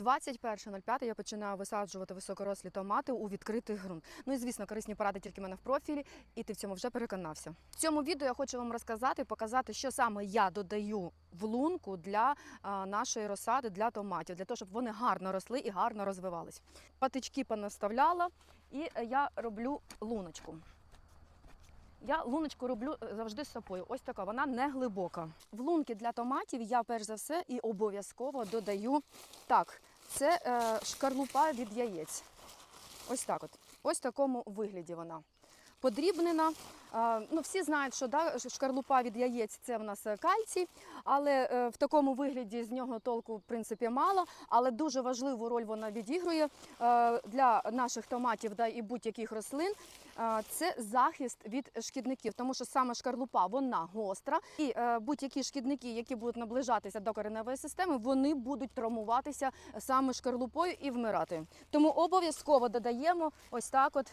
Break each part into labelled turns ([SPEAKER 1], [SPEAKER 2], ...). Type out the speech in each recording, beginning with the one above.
[SPEAKER 1] 21.05 я починаю висаджувати високорослі томати у відкритий ґрунт. Ну і звісно, корисні поради тільки в мене в профілі, і ти в цьому вже переконався. В цьому відео я хочу вам розказати, показати, що саме я додаю в лунку для а, нашої розсади для томатів, для того, щоб вони гарно росли і гарно розвивались. Патички понаставляла, і е, я роблю луночку. Я луночку роблю е, завжди з собою. Ось така, вона не глибока. В лунки для томатів я перш за все і обов'язково додаю так. Це е, шкарлупа від яєць. Ось так от. Ось в такому вигляді вона. Подрібнена. Е, ну, всі знають, що да, шкарлупа від яєць це в нас е, кальцій, але е, в такому вигляді з нього толку в принципі мало. Але дуже важливу роль вона відігрує для наших томатів да, і будь-яких рослин. Це захист від шкідників, тому що саме шкарлупа вона гостра, і будь-які шкідники, які будуть наближатися до кореневої системи, вони будуть травмуватися саме шкарлупою і вмирати. Тому обов'язково додаємо ось так, от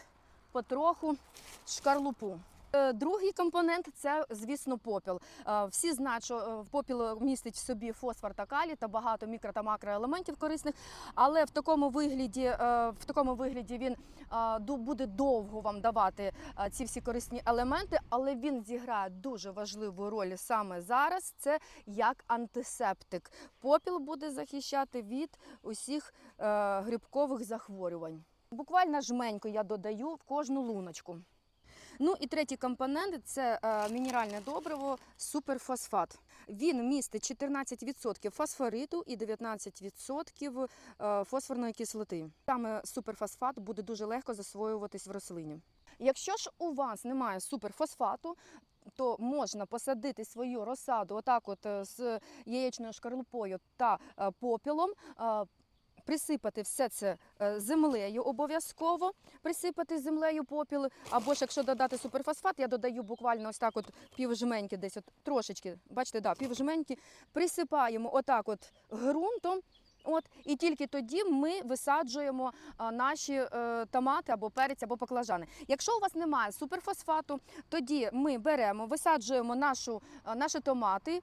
[SPEAKER 1] потроху шкарлупу. Е, Другий компонент це, звісно, попіл. Е, Всі знають, що е, попіл містить в собі фосфор та калій та багато мікро та макроелементів корисних, але в такому вигляді, в такому вигляді він буде довго вам давати ці всі корисні елементи, але він зіграє дуже важливу роль саме зараз. Це як антисептик. Попіл буде захищати від усіх грибкових захворювань. Буквально жменьку я додаю в кожну луночку. Ну і третій компонент це е, мінеральне добриво суперфосфат. Він містить 14% фосфориту і 19% е, фосфорної кислоти. Саме суперфосфат буде дуже легко засвоюватись в рослині. Якщо ж у вас немає суперфосфату, то можна посадити свою розсаду отак, от е, з яєчною шкарлупою та попілом. Присипати все це е, землею обов'язково, присипати землею попіл. Або ж якщо додати суперфосфат, я додаю буквально ось так, от півжменьки, десь от трошечки, бачите, да, півжменьки, присипаємо отак от ґрунтом. От, і тільки тоді ми висаджуємо наші е, томати або перець, або баклажани. Якщо у вас немає суперфосфату, тоді ми беремо, висаджуємо нашу, наші томати,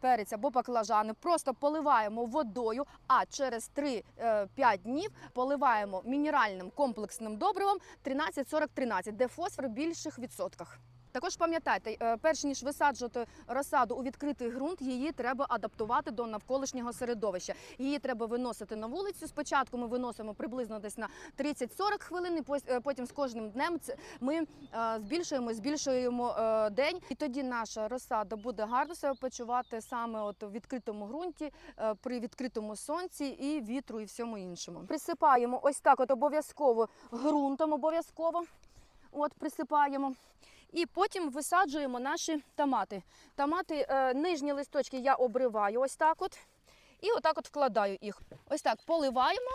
[SPEAKER 1] перець або баклажани, просто поливаємо водою, а через 3-5 днів поливаємо мінеральним комплексним добривом 13-40-13, де фосфор в більших відсотках. Також пам'ятайте, е, перш ніж висаджувати розсаду у відкритий ґрунт, її треба адаптувати до навколишнього середовища. Її треба виносити на вулицю. Спочатку ми виносимо приблизно десь на 30-40 хвилин. і е, Потім з кожним днем ми е, збільшуємо, збільшуємо день, і тоді наша розсада буде гарно себе почувати саме от у відкритому ґрунті, при відкритому сонці і вітру, і всьому іншому. Присипаємо ось так, от обов'язково ґрунтом, обов'язково. От присипаємо. І потім висаджуємо наші томати. Томати, е, нижні листочки я обриваю ось так от. І отак от вкладаю їх. Ось так поливаємо.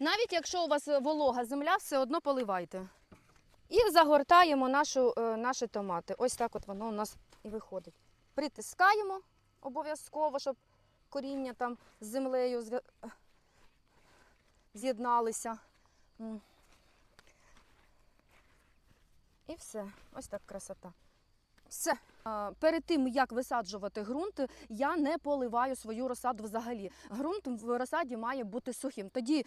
[SPEAKER 1] Навіть якщо у вас волога земля, все одно поливайте. І загортаємо нашу, е, наші томати. Ось так от воно у нас і виходить. Притискаємо обов'язково, щоб коріння там з землею з'єдналися. М. І все, ось так красота. Все. Перед тим як висаджувати ґрунт, я не поливаю свою розсаду взагалі. Ґрунт в розсаді має бути сухим. Тоді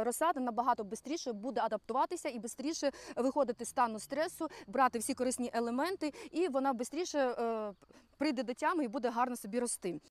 [SPEAKER 1] розсада набагато швидше буде адаптуватися і швидше виходити з стану стресу, брати всі корисні елементи, і вона швидше прийде до тями і буде гарно собі рости.